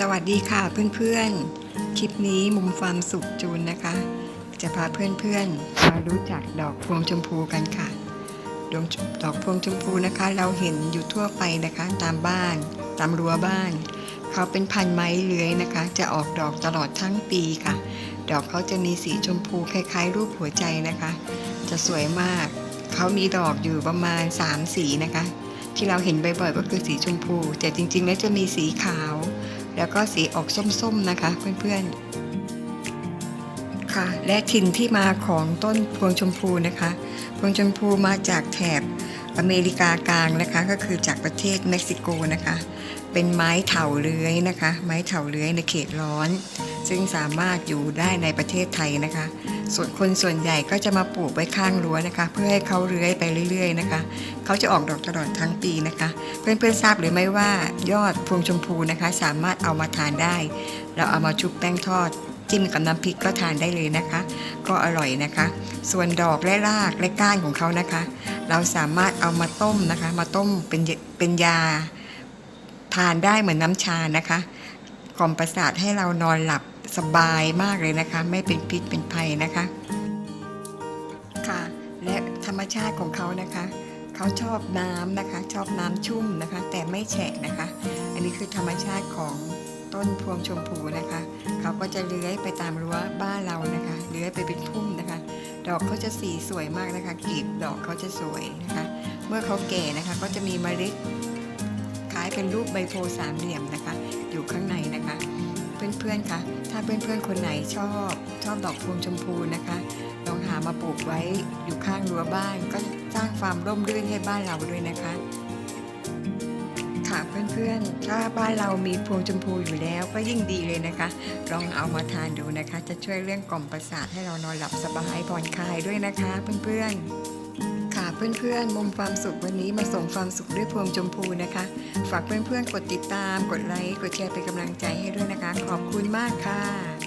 สวัสดีค่ะเพื่อนๆ คลิปนี้มุมความสุขจูนนะคะ จะพาเพื่อนๆมารู้จักดอกพวงชมพูกันค่ะ ดอกดอกพวงชมพูนะคะ เราเห็นอยู่ทั่วไปนะคะ ตามบ้าน ตามรั้วบ้าน เขาเป็นพันไม้เลื้อยนะคะ จะออกดอกตลอดทั้งปีค่ะ ดอกเขาจะมีสีชมพูคล้ายๆ รูปหัวใจนะคะ จะสวยมาก เขามีดอกอยู่ประมาณ 3 สีนะคะ ที่เราเห็นบ่อยๆก็คือสีชมพู แต่จริงๆแล้วจะมีสีขาว แล้วก็สีออกส้มๆนะคะเพื่อนๆ ค่ะ และถิ่นที่มาของต้นพวงชมพูนะคะ พวงชมพูมาจากแถบ อเมริกากลางนะคะก็คือจากประเทศเม็กซิโกนะคะ เป็นไม้เถาเลื้อยนะคะ ไม้เถาเลื้อยในเขตร้อน ซึ่งสามารถอยู่ได้ในประเทศไทยนะคะ ส่วนคนส่วนใหญ่ก็จะมาปลูกไว้ข้างรั้วนะคะ เพื่อให้เขาเลื้อยไปเรื่อยๆนะคะเขาจะออกดอกตลอดทั้งปีนะคะ เพื่อนๆทราบหรือไม่ว่ายอดพวงชมพูนะคะ สามารถเอามาทานได้ เราเอามาชุบแป้งทอด จิ้มกับน้ำพริกก็ทานได้เลยนะคะ ก็อร่อยนะคะ ส่วนดอกและรากและก้านของเขานะคะ เราสามารถเอามาต้มนะคะ มาต้มเป็นเป็นยา ทานได้เหมือนน้ำชานะคะกล่อมประสาทให้เรานอนหลับสบายมากเลยนะคะ ไม่เป็นพิษเป็นภัยนะคะค่ะ และธรรมชาติของเขานะคะเขาชอบน้ำนะคะ ชอบน้ำชุ่มนะคะ แต่ไม่แฉะนะคะ อันนี้คือธรรมชาติของ ต้นพวงชมพูนะคะ เขาก็จะเลื้อยไปตามรั้วบ้านเรานะคะเลื้อยไปเป็นพุ่มนะคะ ดอกเขาจะสีสวยมากนะคะกลีบดอกเขาจะสวยนะคะ เมื่อเขาแก่นะคะก็จะมีเมล็ดคล้ายเป็นรูปใบโพธิ์สามเหลี่ยมนะคะ อยู่ข้างในนะคะ เพื่อนๆคะถ้าเพื่อนๆคนไหนชอบชอบดอกพวงชมพูนะคะลองหามาปลูกไว้อยู่ข้างรั้วบ้านก็สร้างความร่มรื่นให้บ้านเราด้วยนะคะ พื่อนๆ ถ้าบ้านเรามีพวงชมพูอยู่แล้วก็ยิ่งดีเลยนะคะ ลองเอามาทานดูนะคะ จะช่วยเรื่องกล่อมประสาทให้เรานอนหลับสบายผ่อนคลายด้วยนะคะ เพื่อนๆ ค่ะเพื่อนๆ มุมความสุขวันนี้มาส่งความสุขด้วยพวงชมพูนะคะ ฝากเพื่อนๆ กดติดตาม กดไลค์ กดแชร์เป็นกำลังใจให้ด้วยนะคะ ขอบคุณมากค่ะ